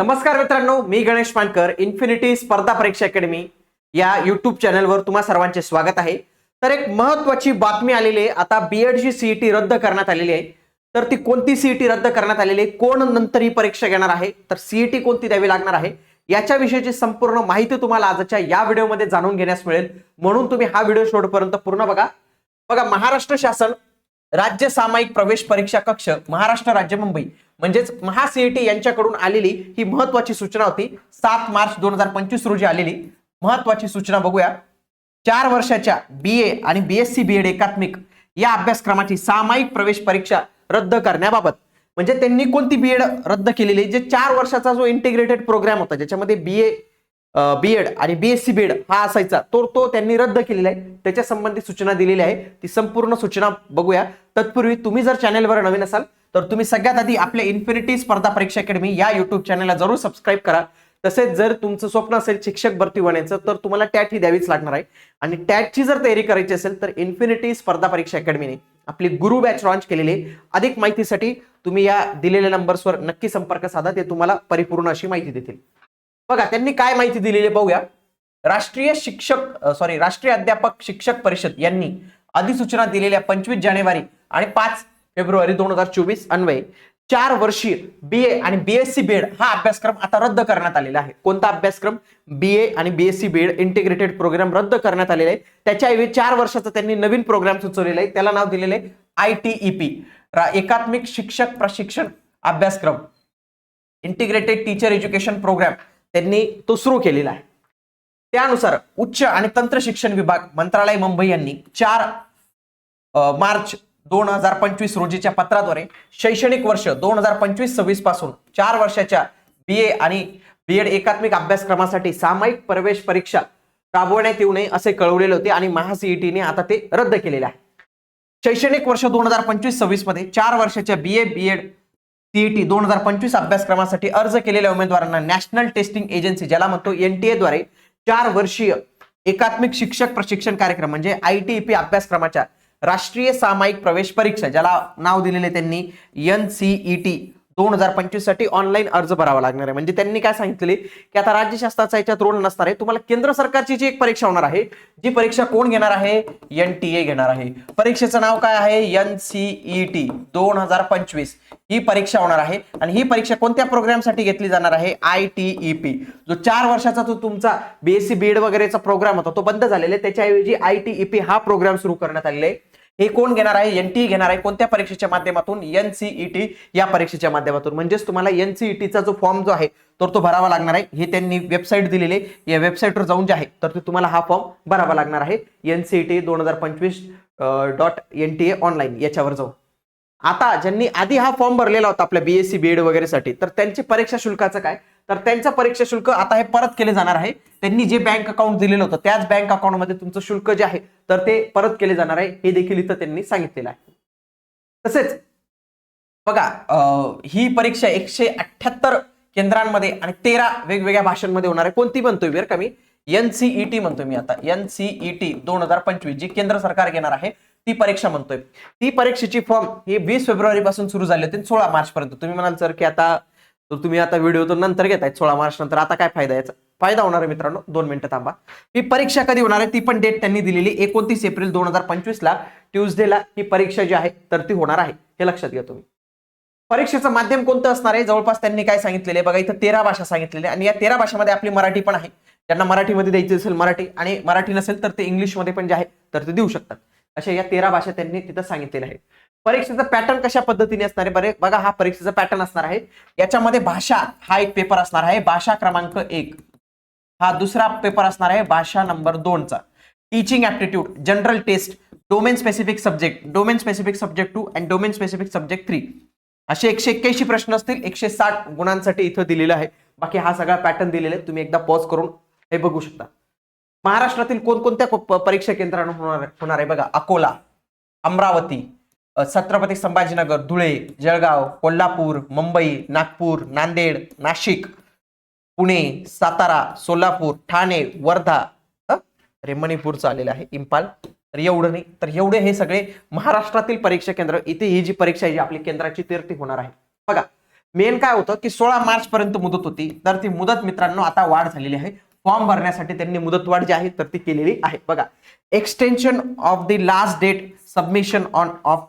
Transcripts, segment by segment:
नमस्कार मित्रांनो मी गणेश पानकर इन्फिनिटी स्पर्धा परीक्षा अकॅडमी या युट्यूब चॅनलवर तुम्हा सर्वांचे स्वागत आहे. तर एक महत्वाची बातमी आलेली आहे आता बीएडची सीईटी रद्द करण्यात आलेली आहे. तर ती कोणती सीईटी रद्द करण्यात आलेली आहे कोण नंतर ही परीक्षा घेणार आहे तर सीईटी कोणती द्यावी लागणार आहे याच्याविषयीची संपूर्ण माहिती तुम्हाला आजच्या या व्हिडिओमध्ये जाणून घेण्यास मिळेल. म्हणून तुम्ही हा व्हिडिओ शेवटपर्यंत पूर्ण बघा. बघा महाराष्ट्र शासन राज्य सामायिक प्रवेश परीक्षा कक्ष महाराष्ट्र राज्य मुंबई म्हणजेच महासीईटी यांच्याकडून आलेली ही महत्वाची सूचना होती. सात मार्च दोन हजार पंचवीस रोजी आलेली महत्वाची सूचना बघूया. चार वर्षाच्या बी ए आणि बीएससी बीएड एकात्मिक या अभ्यासक्रमाची सामायिक प्रवेश परीक्षा रद्द करण्याबाबत. म्हणजे त्यांनी कोणती बीएड रद्द केलेली? आहे? जे चार वर्षाचा जो इंटिग्रेटेड प्रोग्राम होता ज्याच्यामध्ये बी ए बी एड आणि बीएससी बीएड हा असायचा तो तो त्यांनी रद्द केलेला आहे. त्याच्या संबंधी सूचना दिलेली आहे. ती संपूर्ण सूचना बघूया. तत्पूर्वी तुम्ही जर चॅनेलवर नवीन असाल तर तुम्ही सगळ्यात आधी आपल्या इन्फिनिटी स्पर्धा परीक्षा अकॅडमी या युट्यूब चॅनलला जरूर सबस्क्राईब करा. तसेच जर तुमचं स्वप्न असेल शिक्षक भरती होण्याचं तर तुम्हाला टॅट ही द्यावीच लागणार आहे. आणि टॅटची जर तयारी करायची असेल तर इन्फिनिटी स्पर्धा परीक्षा अकॅडमीने आपली गुरु बॅच लॉन्च केलेली आहे. अधिक माहितीसाठी तुम्ही या दिलेल्या नंबर्सवर नक्की संपर्क साधा ते तुम्हाला परिपूर्ण अशी माहिती देतील. बघा त्यांनी काय माहिती दिलेली पाहूया. राष्ट्रीय शिक्षक सॉरी राष्ट्रीय अध्यापक शिक्षक परिषद यांनी अधिसूचना दिलेल्या पंचवीस जानेवारी आणि पाच फेब्रुवारी दोन हजार चोवीस अन्वये चार वर्षीय बी ए आणि बीएससी बीएड हा अभ्यासक्रम आता रद्द करण्यात आलेला आहे. कोणता अभ्यासक्रम? बी ए आणि बीएससी बीएड इंटिग्रेटेड प्रोग्राम रद्द करण्यात आलेला आहे. त्याच्याऐवजी चार वर्षाचा त्यांनी नवीन प्रोग्राम सुचवलेला आहे. त्याला नाव दिलेलं आहे आय टी ई पी एकात्मिक शिक्षक प्रशिक्षण अभ्यासक्रम. इंटिग्रेटेड टीचर एज्युकेशन प्रोग्राम त्यांनी तो सुरू केलेला आहे. त्यानुसार उच्च आणि तंत्र शिक्षण विभाग मंत्रालय मुंबई यांनी चार मार्च दोन हजार पंचवीस रोजीच्या पत्राद्वारे शैक्षणिक वर्ष दोन हजार पंचवीस सव्वीसपासून चार वर्षाच्या बी ए आणि बी एड एकात्मिक अभ्यासक्रमासाठी सामायिक प्रवेश परीक्षा राबवण्यात येऊ नये असे कळवलेले होते आणि महासीईटीने आता ते रद्द केलेले आहे. शैक्षणिक वर्ष दोन हजार पंचवीस सव्वीसमध्ये चार वर्षाच्या बी ए बी एड सीईटी दोन हजार पंचवीस अभ्यासक्रमासाठी अर्ज केलेल्या उमेदवारांना नॅशनल टेस्टिंग एजन्सी ज्याला म्हणतो एनटीए द्वारे चार वर्षीय एकात्मिक शिक्षक प्रशिक्षण कार्यक्रम म्हणजे आयटीईपी अभ्यासक्रमाच्या राष्ट्रीय सामायिक प्रवेश परीक्षा ज्याला नाव दिलेले त्यांनी एन सी ई टी दोन हजार पंचवीससाठी ऑनलाईन अर्ज भरावा लागणार आहे. म्हणजे त्यांनी काय सांगितले? की आता राज्य शासनाचा याच्यात रोल नसणार आहे. तुम्हाला केंद्र सरकारची जी एक परीक्षा होणार आहे जी परीक्षा कोण घेणार आहे? एन टी ए घेणार आहे. परीक्षेचं नाव काय आहे? एन सीईटी दोन हजार पंचवीस. ही परीक्षा होणार आहे. आणि ही परीक्षा कोणत्या प्रोग्रामसाठी घेतली जाणार आहे? आय टी ई पी जो चार वर्षाचा जो तुमचा बीएससी बीएड वगैरेचा प्रोग्राम होता तो बंद झालेला आहे. त्याच्याऐवजी आय टी ई पी हा प्रोग्राम सुरू करण्यात आलेला आहे. हे कोण घेणार आहे? एन टी घेणार आहे. कोणत्या परीक्षेच्या माध्यमातून? एनसीईटी या परीक्षेच्या माध्यमातून. म्हणजेच तुम्हाला एनसीईटीचा जो फॉर्म जो आहे तर तो भरावा लागणार आहे. हे त्यांनी वेबसाईट दिलेली आहे. या वेबसाईटवर जाऊन जे आहे तर ते तुम्हाला हा फॉर्म भरावा लागणार आहे. एनसीईटी दोन हजार पंचवीस dot N T A online याच्यावर जाऊन. आता ज्यांनी आधी हा फॉर्म भरलेला होता आपल्या बीएससी बीएड वगैरेसाठी तर त्यांची परीक्षा शुल्काचं काय? तर त्यांचं परीक्षा शुल्क आता हे परत केले जाणार आहे. त्यांनी जे बँक अकाउंट दिलेलं होतं त्याच बँक अकाउंटमध्ये तुमचं शुल्क जे आहे तर ते परत केले जाणार आहे. हे देखील इथं त्यांनी सांगितलेलं आहे. तसेच बघा ही परीक्षा एकशे अठ्याहत्तर केंद्रांमध्ये आणि तेरा वेगवेगळ्या भाषांमध्ये होणार आहे. कोणती म्हणतोय बरं का मी एनसीईटी म्हणतोय मी आता. एनसीईटी दोन हजार पंचवीस जी केंद्र सरकार घेणार आहे ती परीक्षा म्हणतोय. ती परीक्षेची फॉर्म हे वीस फेब्रुवारी पासून सुरू झाली होती सोळा मार्च पर्यंत तुम्ही म्हणाल सर की आता तर तुम्ही आता व्हिडिओ तर नंतर घेतायत सोळा मार्च नंतर. आता काय फायदा याचा? फायदा होणार आहे मित्रांनो. दोन मिनिटं थांबा. ही परीक्षा कधी होणार आहे? ती पण डेट त्यांनी दिलेली एकोणतीस एप्रिल दोन हजार पंचवीस ला ट्युजडेला ही परीक्षा जी आहे तर ती होणार आहे. हे लक्षात घ्या तुम्ही. परीक्षेचं माध्यम कोणतं असणार आहे? जवळपास त्यांनी काय सांगितलेलं आहे? बघा इथं तेरा भाषा सांगितलेले आणि या तेरा भाषामध्ये आपली मराठी पण आहे. ज्यांना मराठीमध्ये द्यायची असेल मराठी आणि मराठी नसेल तर ते इंग्लिशमध्ये पण जे आहे तर ते देऊ शकतात. अशा या तेरा भाषा त्यांनी तिथं सांगितलेल्या आहेत. परीक्षेचा पॅटर्न कशा पद्धतीने असणार आहे? बरे बघा हा परीक्षेचा पॅटर्न असणार आहे. याच्यामध्ये भाषा हा एक पेपर असणार आहे. भाषा क्रमांक एक. हा दुसरा पेपर असणार आहे भाषा नंबर दोनचा. Teaching aptitude general test domain specific subject domain specific subject two and domain specific subject three असे एकशे एक्क्याऐंशी प्रश्न असतील. एकशे साठ गुणांसाठी इथं दिलेलं आहे. बाकी हा सगळा पॅटर्न दिलेला आहे. तुम्ही एकदा पॉज करून हे बघू शकता. महाराष्ट्रातील कोणकोणत्या प- परीक्षा केंद्रांना होणार होणार आहे बघा. अकोला अमरावती छत्रपती संभाजीनगर धुळे जळगाव कोल्हापूर मुंबई नागपूर नांदेड नाशिक पुणे सातारा सोलापूर ठाणे वर्धा अरे मणिपूरचं आलेलं आहे इम्फाल तर एवढं नाही तर एवढे हे सगळे महाराष्ट्रातील परीक्षा केंद्र इथे ही जी परीक्षा आहे जी आपली केंद्राची तीर्थी होणार आहे. बघा मेन काय होतं की सोळा मार्च पर्यंत मुदत होती तर ती मुदत मित्रांनो आता वाढ झालेली आहे. फॉर्म भरण्यासाठी त्यांनी मुदतवाढ जी आहे तर ती केलेली आहे. बघा extension of the last date submission on of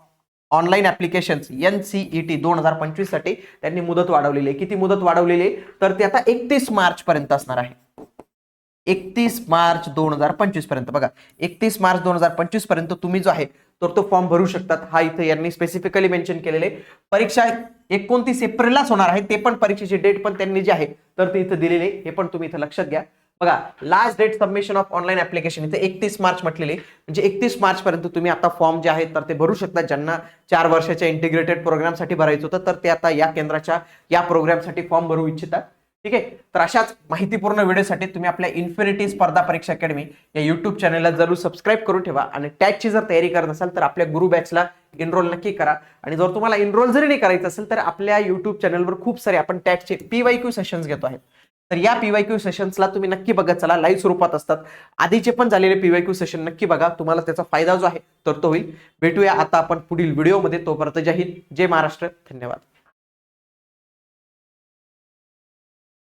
online application N C E T दोन हजार पंचवीससाठी त्यांनी मुदत वाढवलेली आहे. किती मुदत वाढवलेली आहे? तर ती आता एकतीस मार्च पर्यंत असणार आहे. एकतीस मार्च दोन हजार पंचवीसपर्यंत बघा एकतीस मार्च दोन हजार पंचवीसपर्यंत तुम्ही जो आहे तर तो फॉर्म भरू शकतात. हा इथे यांनी स्पेसिफिकली मेन्शन केलेले आहे. परीक्षा एकोणतीस एप्रिललाच होणार आहे. ते पण परीक्षेची डेट पण त्यांनी जी आहे तर ते इथं दिलेले हे पण तुम्ही इथं लक्षात घ्या. बघा last date submission of online application इथे एकतीस मार्च म्हटलेले. म्हणजे एकतीस मार्च पर्यंत तुम्ही आता फॉर्म जे आहेत तर ते भरू शकता. ज्यांना चार वर्षाच्या इंटिग्रेटेड प्रोग्रामसाठी भरायचं होतं तर ते आता या केंद्राच्या या प्रोग्रामसाठी फॉर्म भरू इच्छितात. ठीक आहे? तर अशाच माहितीपूर्ण व्हिडिओसाठी तुम्ही आपल्या इन्फिनिटी स्पर्धा परीक्षा अकॅडमी या युट्यूब चॅनलला जरूर सबस्क्राईब करून ठेवा. आणि टॅटची जर तयारी करत असाल तर आपल्या गुरु बॅचला एनरोल नक्की करा. आणि जर तुम्हाला एनरोल जरी नाही करायचं असेल तर आपल्या युट्यूब चॅनलवर खूप सारे आपण टॅटचे पीवाय क्यू सेशन्स घेतो आहेत. तर या पीवाय क्यू सेशन्सला तुम्ही नक्की बघत चला. लाईव्ह स्वरूपात असतात. आधीचे पण झालेले पीवाय क्यू सेशन नक्की बघा. तुम्हाला त्याचा फायदा जो आहे तर तो होईल. भेटूया आता आपण पुढील व्हिडिओमध्ये तोपर्यंत जय हिंद जय महाराष्ट्र. धन्यवाद.